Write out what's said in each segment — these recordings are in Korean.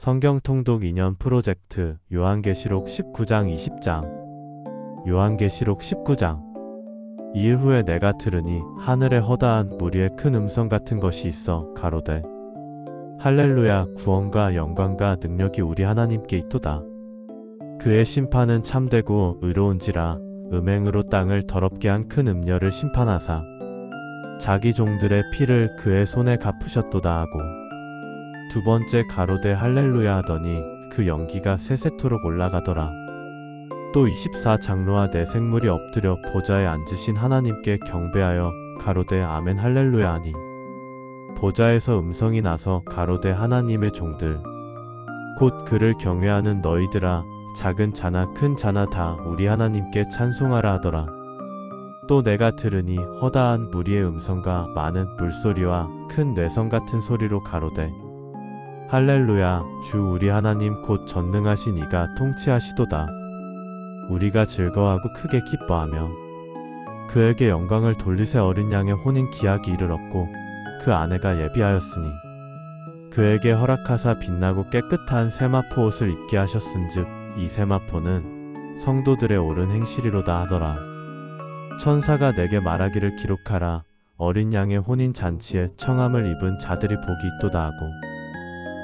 성경 통독 2년 프로젝트 요한계시록 19장 20장. 요한계시록 19장. 이일 후에 내가 들으니 하늘에 허다한 무리의 큰 음성 같은 것이 있어 가로되 할렐루야 구원과 영광과 능력이 우리 하나님께 있도다. 그의 심판은 참되고 의로운지라 음행으로 땅을 더럽게 한 큰 음녀를 심판하사 자기 종들의 피를 그의 손에 갚으셨도다 하고 두 번째 가로되 할렐루야 하더니 그 연기가 세세토록 올라가더라. 또 24장로와 내 생물이 엎드려 보좌에 앉으신 하나님께 경배하여 가로되 아멘 할렐루야 하니 보좌에서 음성이 나서 가로되 하나님의 종들 곧 그를 경외하는 너희들아 작은 자나 큰 자나 다 우리 하나님께 찬송하라 하더라. 또 내가 들으니 허다한 무리의 음성과 많은 물소리와 큰 뇌성 같은 소리로 가로되 할렐루야 주 우리 하나님 곧 전능하신 이가 통치하시도다. 우리가 즐거워하고 크게 기뻐하며 그에게 영광을 돌리세 어린 양의 혼인 기약이 이르렀고 그 아내가 예비하였으니 그에게 허락하사 빛나고 깨끗한 세마포 옷을 입게 하셨은즉 이 세마포는 성도들의 옳은 행실이로다 하더라. 천사가 내게 말하기를 기록하라 어린 양의 혼인 잔치에 청함을 입은 자들이 복이 있도다 하고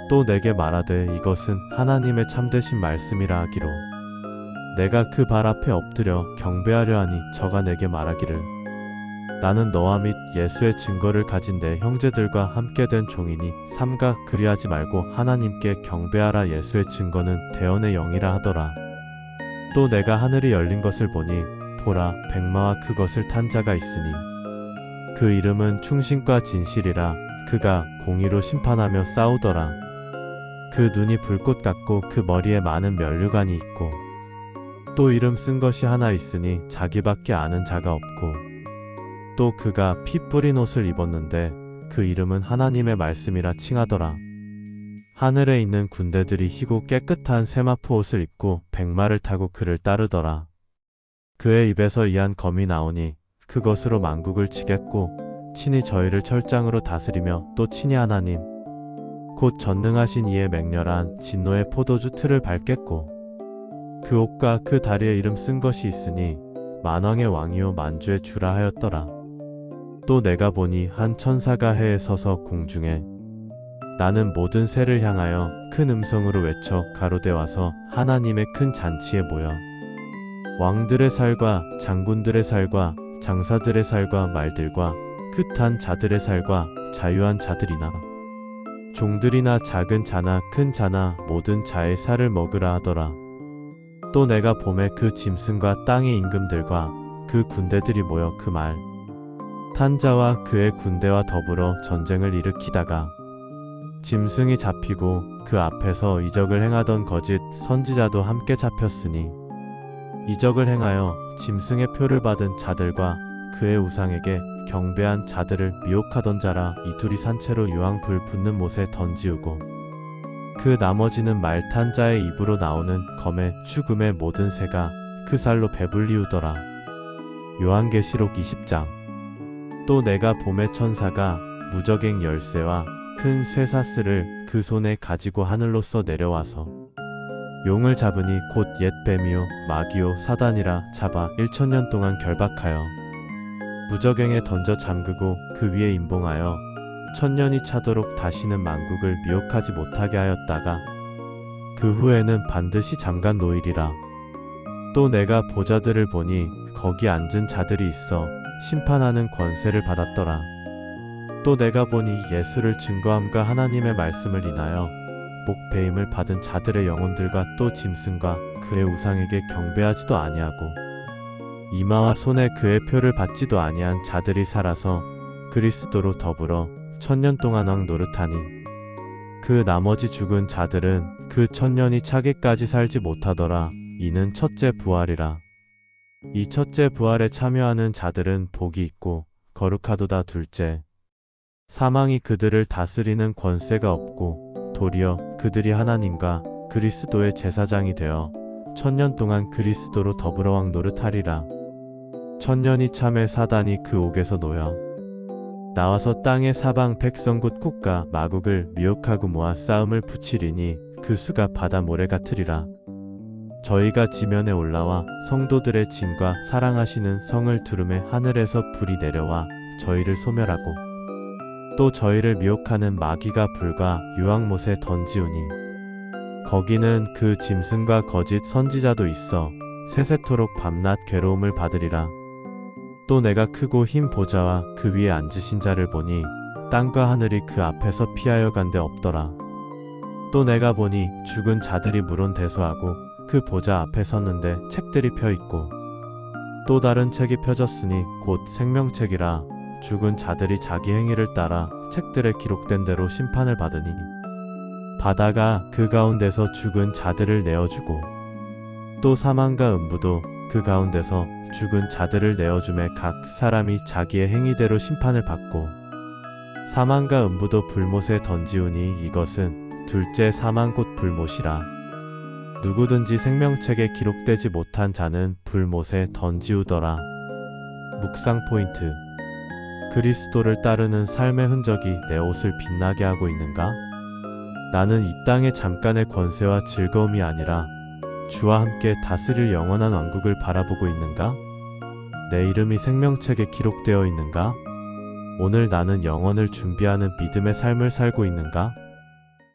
또 내게 말하되 이것은 하나님의 참되신 말씀이라 하기로. 내가 그 발 앞에 엎드려 경배하려 하니 저가 내게 말하기를. 나는 너와 및 예수의 증거를 가진 내 형제들과 함께 된 종이니 삼가 그리하지 말고 하나님께 경배하라 예수의 증거는 대언의 영이라 하더라. 또 내가 하늘이 열린 것을 보니 보라 백마와 그것을 탄 자가 있으니. 그 이름은 충신과 진실이라 그가 공의로 심판하며 싸우더라 그 눈이 불꽃 같고 그 머리에 많은 면류관이 있고 또 이름 쓴 것이 하나 있으니 자기밖에 아는 자가 없고 또 그가 피 뿌린 옷을 입었는데 그 이름은 하나님의 말씀이라 칭하더라. 하늘에 있는 군대들이 희고 깨끗한 세마포 옷을 입고 백마를 타고 그를 따르더라. 그의 입에서 이한 검이 나오니 그것으로 만국을 치겠고 친히 저희를 철장으로 다스리며 또 친히 하나님 곧 전능하신 이의 맹렬한 진노의 포도주 틀을 밟겠고 그 옷과 그 다리에 이름 쓴 것이 있으니 만왕의 왕이요 만주의 주라 하였더라. 또 내가 보니 한 천사가 해에 서서 공중에 나는 모든 새를 향하여 큰 음성으로 외쳐 가로되 와서 하나님의 큰 잔치에 모여 왕들의 살과 장군들의 살과 장사들의 살과 말들과 끝한 자들의 살과 자유한 자들이나 종들이나 작은 자나 큰 자나 모든 자의 살을 먹으라 하더라. 또 내가 봄에 그 짐승과 땅의 임금들과 그 군대들이 모여 그 말 탄자와 그의 군대와 더불어 전쟁을 일으키다가 짐승이 잡히고 그 앞에서 이적을 행하던 거짓 선지자도 함께 잡혔으니 이적을 행하여 짐승의 표를 받은 자들과 그의 우상에게 경배한 자들을 미혹하던 자라 이 둘이 산채로 유황 불 붙는 못에 던지우고 그 나머지는 말탄 자의 입으로 나오는 검의 죽음의 모든 새가 그 살로 배불리우더라. 요한계시록 20장 또 내가 봄의 천사가 무적행 열쇠와 큰 쇠사슬을 그 손에 가지고 하늘로서 내려와서 용을 잡으니 곧 옛 뱀이요 마귀요 사단이라 잡아 1천년 동안 결박하여 무적행에 던져 잠그고 그 위에 임봉하여 천년이 차도록 다시는 만국을 미혹하지 못하게 하였다가 그 후에는 반드시 잠깐 노일이라. 또 내가 보자들을 보니 거기 앉은 자들이 있어 심판하는 권세를 받았더라. 또 내가 보니 예수를 증거함과 하나님의 말씀을 인하여 목배임을 받은 자들의 영혼들과 또 짐승과 그의 우상에게 경배하지도 아니하고 이마와 손에 그의 표를 받지도 아니한 자들이 살아서 그리스도로 더불어 천년 동안 왕 노릇하니 그 나머지 죽은 자들은 그 천년이 차기까지 살지 못하더라. 이는 첫째 부활이라. 이 첫째 부활에 참여하는 자들은 복이 있고 거룩하도다. 둘째 사망이 그들을 다스리는 권세가 없고 도리어 그들이 하나님과 그리스도의 제사장이 되어 천년 동안 그리스도로 더불어 왕 노릇하리라 천년이 참에 사단이 그 옥에서 놓여 나와서 땅의 사방 백성 곧 국가 마국을 미혹하고 모아 싸움을 붙이리니 그 수가 바다 모래 같으리라. 저희가 지면에 올라와 성도들의 진과 사랑하시는 성을 두름에 하늘에서 불이 내려와 저희를 소멸하고 또 저희를 미혹하는 마귀가 불과 유황못에 던지우니 거기는 그 짐승과 거짓 선지자도 있어 세세토록 밤낮 괴로움을 받으리라. 또 내가 크고 흰 보좌와 그 위에 앉으신 자를 보니 땅과 하늘이 그 앞에서 피하여 간데 없더라. 또 내가 보니 죽은 자들이 물론 대소하고 그 보좌 앞에 섰는데 책들이 펴 있고 또 다른 책이 펴졌으니 곧 생명책이라 죽은 자들이 자기 행위를 따라 책들에 기록된 대로 심판을 받으니 바다가 그 가운데서 죽은 자들을 내어주고 또 사망과 음부도 그 가운데서 죽은 자들을 내어줌에 각 사람이 자기의 행위대로 심판을 받고 사망과 음부도 불못에 던지우니 이것은 둘째 사망 곧 불못이라. 누구든지 생명책에 기록되지 못한 자는 불못에 던지우더라. 묵상 포인트. 그리스도를 따르는 삶의 흔적이 내 옷을 빛나게 하고 있는가? 나는 이 땅의 잠깐의 권세와 즐거움이 아니라 주와 함께 다스릴 영원한 왕국을 바라보고 있는가? 내 이름이 생명책에 기록되어 있는가? 오늘 나는 영원을 준비하는 믿음의 삶을 살고 있는가?